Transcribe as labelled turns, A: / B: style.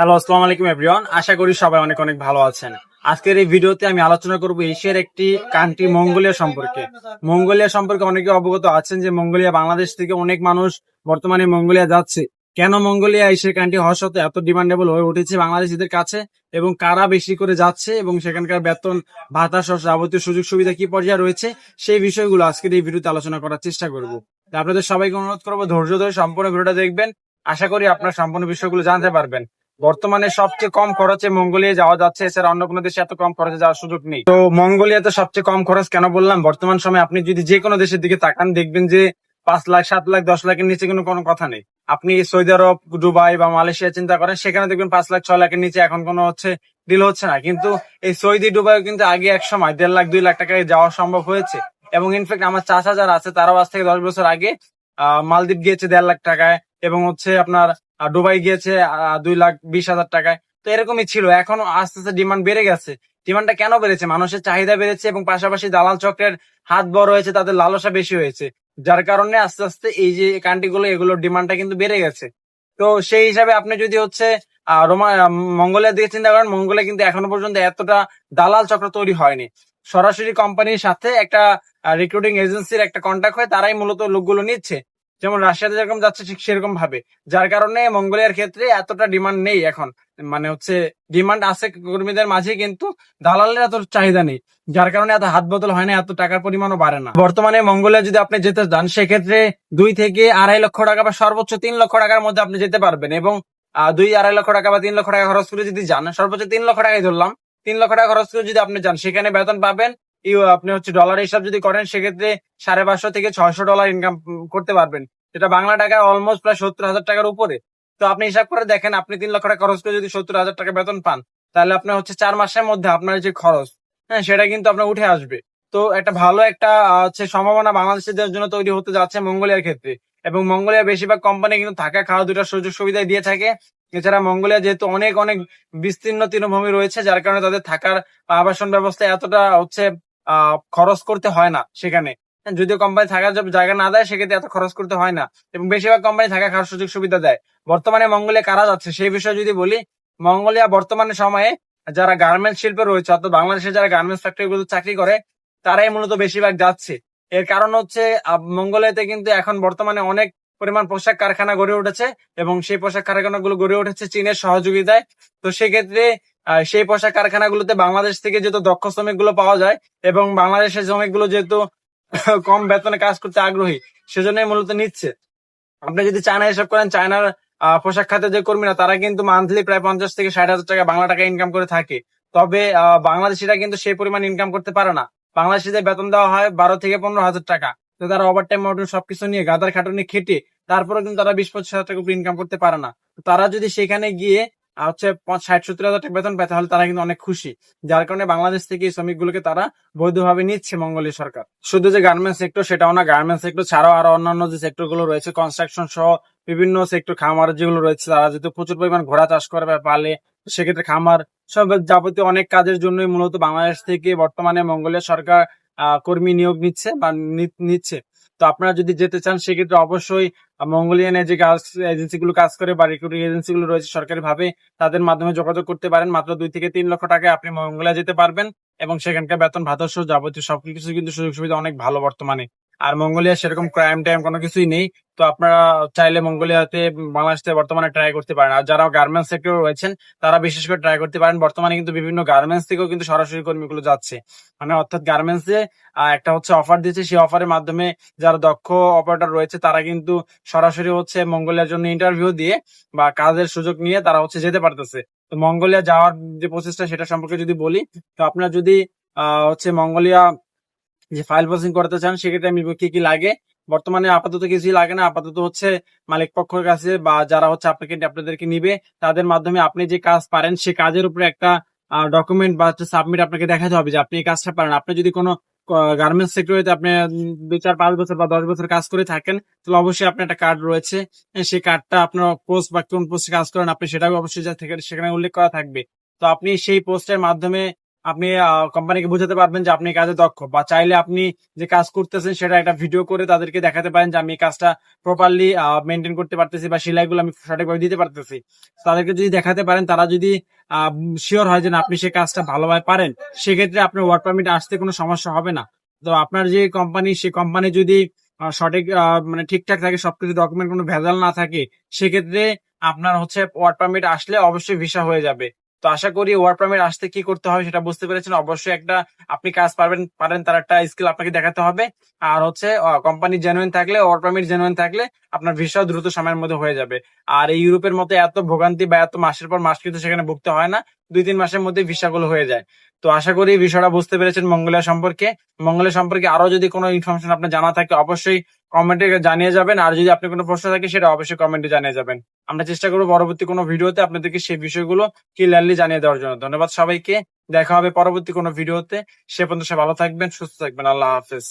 A: Hello আসসালামু আলাইকুম everyone আশা করি সবাই অনেক অনেক ভালো আছেন। আজকের এই ভিডিওতে আমি আলোচনা করব এশিয়ার একটি কান্ট্রি মঙ্গোলিয়া সম্পর্কে। মঙ্গোলিয়া সম্পর্কে অনেকে অবগত আছেন যে মঙ্গোলিয়া বাংলাদেশ থেকে অনেক মানুষ বর্তমানে মঙ্গোলিয়া যাচ্ছে। কেন মঙ্গোলিয়া এশিয়ার কান্ট্রি হওয়ার সত্ত্বেও এত ডিমান্ডেবল হয়ে উঠেছে বাংলাদেশিদের কাছে এবং কারা বেশি করে যাচ্ছে এবং সেখানকার বেতন, ভাতা সহ যাবতীয় সুযোগ সুবিধা কি পর্যায়ে রয়েছে, সেই বিষয়গুলো আজকের এই ভিডিওতে আলোচনা করার চেষ্টা করব। আপনাদের সবাইকে অনুরোধ করব ধৈর্য ধরে সম্পূর্ণ ভিডিওটা দেখবেন। আশা করি আপনার সম্পূর্ণ বিষয়গুলো জানতে পারবেন। বর্তমানে সবচেয়ে কম খরচে মঙ্গোলিয়া যাওয়া যাচ্ছে, এছাড়া অন্য কোনো দেশে এত কম খরচে যাওয়ার সুযোগ নেই। তো মঙ্গোলিয়াতে সবচেয়ে কম খরচ কেন বললাম? বর্তমান সময়ে আপনি যদি যে কোনো দেশের দিকে তাকান, দেখবেন যে পাঁচ লাখ, সাত লাখ, দশ লাখের নিচে কোনো কোনো কথা নেই। আপনি সৌদি আরব, দুবাই বা মালয়েশিয়া চিন্তা করেন, সেখানে দেখবেন পাঁচ লাখ, ছয় লাখের নিচে এখন কোনো হচ্ছে ডিল হচ্ছে না। কিন্তু এই সৌদি, দুবাই কিন্তু আগে এক সময় দেড় লাখ, দুই লাখ টাকায় যাওয়া সম্ভব হয়েছে। এবং ইনফ্যাক্ট আমার চাচা যারা আছে, তারাও আজ থেকে দশ বছর আগে মালদ্বীপ গিয়েছে দেড় লাখ টাকায়। এবং হচ্ছে আপনার দুবাই গিয়েছে দুই লাখ বিশ হাজার টাকায়। তো এরকমই ছিল এখন আস্তে আস্তে ডিমান্ড বেড়ে গেছে। ডিমান্ডটা কেন বেড়েছে? মানুষের চাহিদা বেড়েছে এবং পাশাপাশি দালাল চক্রের হাত বড় হয়েছে তাদের লালসা বেশি হয়েছে। যার কারণে আস্তে আস্তে এই যে কান্ট্রিগুলো এগুলোর ডিমান্ডটা কিন্তু বেড়ে গেছে। তো সেই হিসাবে আপনি যদি হচ্ছে রোমা আহ, মঙ্গোলিয়ার দিকে চিন্তা করেন মঙ্গলে কিন্তু এখনও পর্যন্ত এতটা দালাল চক্র তৈরি হয়নি। সরাসরি কোম্পানির সাথে একটা রিক্রুটিং এজেন্সির একটা কন্ট্যাক্ট হয় তারাই মূলত লোকগুলো নিচ্ছে। যেমন রাশিয়াতে যেরকম যাচ্ছে, ঠিক সেরকম ভাবে। যার কারণে মঙ্গোলিয়ার ক্ষেত্রে এতটা ডিমান্ড নেই এখন। মানে হচ্ছে ডিমান্ড আছে কর্মীদের মাঝে, কিন্তু দালালের এত চাহিদা নেই। যার কারণে এত হাত বদল হয় না, এত টাকার পরিমাণও বাড়ে না। বর্তমানে মঙ্গোলিয়া যদি আপনি যেতে চান, সেক্ষেত্রে দুই থেকে আড়াই লক্ষ টাকা বা সর্বোচ্চ তিন লক্ষ টাকার মধ্যে আপনি যেতে পারবেন এবং দুই, আড়াই লক্ষ টাকা বা তিন লক্ষ টাকা খরচ করে যদি যান, সর্বোচ্চ তিন লক্ষ টাকাই ধরলাম। তিন লক্ষ টাকা খরচ করে যদি আপনি যান, সেখানে বেতন পাবেন আপনি হচ্ছে ডলার হিসাব যদি করেন, সেক্ষেত্রে সাড়ে পাঁচশো থেকে ছয়শো ডলার ইনকাম করতে পারবেন। যেটা বাংলা টাকায় অলমোস্ট প্রায় সত্তর হাজার টাকার উপরে। তো আপনি হিসাব করে দেখেন, আপনি তিন লক্ষ টাকা খরচ করে যদি সত্তর হাজার টাকা বেতন পান, তাহলে আপনার হচ্ছে চার মাসের মধ্যে আপনার যে খরচ হ্যাঁ সেটা কিন্তু আপনার উঠে আসবে। তো একটা ভালো একটা হচ্ছে সম্ভাবনা বাংলাদেশের জন্য তৈরি হতে যাচ্ছে মঙ্গোলিয়ার ক্ষেত্রে। এবং মঙ্গোলিয়ার বেশিরভাগ কোম্পানি কিন্তু থাকা, খাওয়া দুটার সুযোগ সুবিধা দিয়ে থাকে। এছাড়া মঙ্গোলিয়া যেহেতু অনেক অনেক বিস্তীর্ণ তৃণভূমি রয়েছে, যার কারণে তাদের থাকার আবাসন ব্যবস্থা এতটা হচ্ছে খরচ করতে হয় না সেখানে। যদিও কোম্পানি থাকার জায়গা না দেয়, সেক্ষেত্রে এত খরচ করতে হয় না। এবং বেশিরভাগ কোম্পানি থাকা খাওয়ার সুযোগ সুবিধা দেয়। বর্তমানে মঙ্গোলিয়া কারা যাচ্ছে সেই বিষয়ে যদি বলি, মঙ্গোলিয়া বর্তমানে সময়ে যারা গার্মেন্টস শিল্পে রয়েছে, অর্থাৎ বাংলাদেশে যারা গার্মেন্টস ফ্যাক্টরিগুলো চাকরি করে, তারাই মূলত বেশিরভাগ যাচ্ছে। এর কারণ হচ্ছে মঙ্গোলিয়াতে কিন্তু এখন বর্তমানে অনেক পরিমাণ পোশাক কারখানা গড়ে উঠেছে এবং সেই পোশাক কারখানাগুলো গড়ে উঠেছে চীনের সহযোগিতায়। তো সেক্ষেত্রে সেই পোশাক কারখানাগুলোতে বাংলাদেশ থেকে যেহেতু দক্ষ শ্রমিকগুলো পাওয়া যায় এবং বাংলাদেশের শ্রমিকগুলো যেহেতু কম বেতনে কাজ করতে আগ্রহী, সেজন্যই মূলত নিচ্ছে। আপনি যদি চায়না হিসাব করেন, চায়নার পোশাক খাতে যে কর্মীরা, তারা কিন্তু মান্থলি প্রায় পঞ্চাশ থেকে ষাট হাজার টাকা বাংলা টাকা ইনকাম করে থাকে। তবে বাংলাদেশিরা কিন্তু সেই পরিমাণ ইনকাম করতে পারে না। বাংলাদেশিদের বেতন দেওয়া হয় বারো থেকে পনেরো হাজার টাকা। তো তারা ওভার টাইম সবকিছু নিয়ে গাদার খাটুনি খেটে তারপরে কিন্তু তারা বিশ পঁচিশ হাজার টাকা ইনকাম করতে পারে না। তারা যদি সেখানে গিয়ে হচ্ছে ষাট সত্তর হাজার টাকা বেতন পায়, তাহলে তারা কিন্তু অনেক খুশি। যার কারণে বাংলাদেশ থেকে এই শ্রমিকগুলোকে তারা বৈধভাবে নিচ্ছে মঙ্গলীয় সরকার। শুধু যে গার্মেন্টস সেক্টর সেটাও না গার্মেন্টস সেক্টর ছাড়াও আরও অন্যান্য যে সেক্টরগুলো রয়েছে কনস্ট্রাকশন সহ বিভিন্ন সেক্টর খামার যেগুলো রয়েছে, তারা যেহেতু প্রচুর পরিমাণ ঘোড়া চাষ করে পালে, সেক্ষেত্রে খামার সব যাবতীয় অনেক কাজের জন্যই মূলত বাংলাদেশ থেকে বর্তমানে মঙ্গোলিয়া সরকার কর্মী নিয়োগ নিচ্ছে বা নিচ্ছে। তো আপনারা যদি যেতে চান, সেক্ষেত্রে অবশ্যই মঙ্গোলিয়ানে যে কাজ এজেন্সিগুলো কাজ করে বা রিক্রুটিং এজেন্সিগুলো রয়েছে সরকারি ভাবে তাদের মাধ্যমে যোগাযোগ করতে পারেন। মাত্র দুই থেকে তিন লক্ষ টাকায় আপনি মঙ্গোলিয়া যেতে পারবেন এবং সেখানকার বেতন ভাতা যাবতীয় সবকিছু কিন্তু সুযোগ সুবিধা অনেক ভালো বর্তমানে। আর মঙ্গোলিয়া সেরকম ক্রাইম টাইম কোনো কিছুই নেই। তো আপনারা চাইলে মঙ্গোলিয়াতে বাংলাদেশে বর্তমানে ট্রাই করতে পারেন। আর যারা গার্মেন্টস সেক্টর রয়েছেন তারা বিশেষ করে ট্রাই করতে পারেন। বর্তমানে কিন্তু বিভিন্ন গার্মেন্টস থেকেও কিন্তু সরাসরি কর্মীগুলো যাচ্ছে। মানে অর্থাৎ গার্মেন্টস এ একটা হচ্ছে অফার দিচ্ছে। সেই অফারের মাধ্যমে যারা দক্ষ অপারেটর রয়েছে তারা কিন্তু সরাসরি হচ্ছে মঙ্গোলিয়ার জন্য ইন্টারভিউ দিয়ে বা কাজের সুযোগ নিয়ে তারা হচ্ছে যেতে পারতেছে। তো মঙ্গোলিয়া যাওয়ার যে প্রসেসটা সেটা সম্পর্কে যদি বলি তো আপনারা যদি আহ, হচ্ছে মঙ্গোলিয়া যে ফাইল প্রসেসিং করতে চান, সেক্ষেত্রে আমি কি কি লাগে। বর্তমানে আপাতত কিছুই লাগে না। আপাতত হচ্ছে মালিক পক্ষের কাছে বা যারা হচ্ছে আপনাকে আপনাদেরকে নিবে, তাদের মাধ্যমে আপনি যে কাজ পারেন, সে কাজের উপরে একটা ডকুমেন্ট বা সাবমিট আপনাকে দেখাতে হবে যে আপনি এই কাজটা পারেন। আপনি যদি কোনো গার্মেন্টস সেক্টরে আপনি দুই চার, পাঁচ বছর বা দশ বছর কাজ করে থাকেন, তাহলে অবশ্যই আপনার একটা কার্ড রয়েছে। সেই কার্ডটা আপনার পোস্ট বা কোন পোস্টে কাজ করেন, আপনি সেটাও অবশ্যই যা থেকে, সেখানে উল্লেখ করা থাকবে। তো আপনি সেই পোস্টের মাধ্যমে আপনি কোম্পানিকে বোঝাতে পারবেন যে আপনি কাজে দক্ষ বা চাইলে আপনি যে কাজ করতেছেন সেটা একটা ভিডিও করে তাদেরকে দেখাতে পারেন যে আমি কাজটা প্রপারলি মেনটেন করতে পারতেছি বা সেলাইগুলো আমি সঠিকভাবে দিতে পারতেছি। তাদেরকে যদি দেখাতে পারেন, তারা যদি শিওর হয় যে আপনি সেই কাজটা ভালোভাবে পারেন, সেক্ষেত্রে আপনার ওয়ার্ক পারমিট আসতে কোনো সমস্যা হবে না। তো আপনার যে কোম্পানি সেই কোম্পানি যদি সঠিক মানে ঠিকঠাক থাকে, সবকিছু ডকুমেন্ট কোনো ভেজাল না থাকে, সেক্ষেত্রে আপনার হচ্ছে ওয়ার্ক পারমিট আসলে অবশ্যই ভিসা হয়ে যাবে। তো আশা করি ওয়ার্ক পারমিট আসতে কি করতে হবে সেটা বুঝতে পেরেছেন। অবশ্যই একটা আপনি কাজ পারবেন, পারেন, তার একটা স্কিল আপনাকে দেখাতে হবে। আর হচ্ছে কোম্পানি জেনুইন থাকলে ওয়ার্ক পারমিট জেনুইন থাকলে আপনার ভিসা দ্রুত সময়ের মধ্যে হয়ে যাবে। আর এই ইউরোপের মতো এত ভোগান্তি বা এত মাসের পর মাস কিন্তু সেখানে ভুগতে হয় না, দুই তিন মাসের মধ্যে ভিসাগুলো হয়ে যায়। তো আশা করি বিষয়টা বুঝতে পেরেছেন মঙ্গোলিয়া সম্পর্কে। মঙ্গোলিয়া সম্পর্কে আরও যদি কোনো ইনফরমেশন আপনার জানা থাকে, অবশ্যই কমেন্টে জানিয়ে যাবেন। আর যদি আপনি কোনো প্রশ্ন থাকে, সেটা অবশ্যই কমেন্টে জানিয়ে যাবেন। আমরা চেষ্টা করব পরবর্তী কোনো ভিডিওতে আপনাদেরকে সেই বিষয়গুলো ক্লিয়ারলি জানিয়ে দেওয়ার জন্য। ধন্যবাদ সবাইকে। দেখা হবে পরবর্তী কোনো ভিডিওতে। সে পর্যন্ত সে ভালো থাকবেন, সুস্থ থাকবেন। আল্লাহ হাফেজ।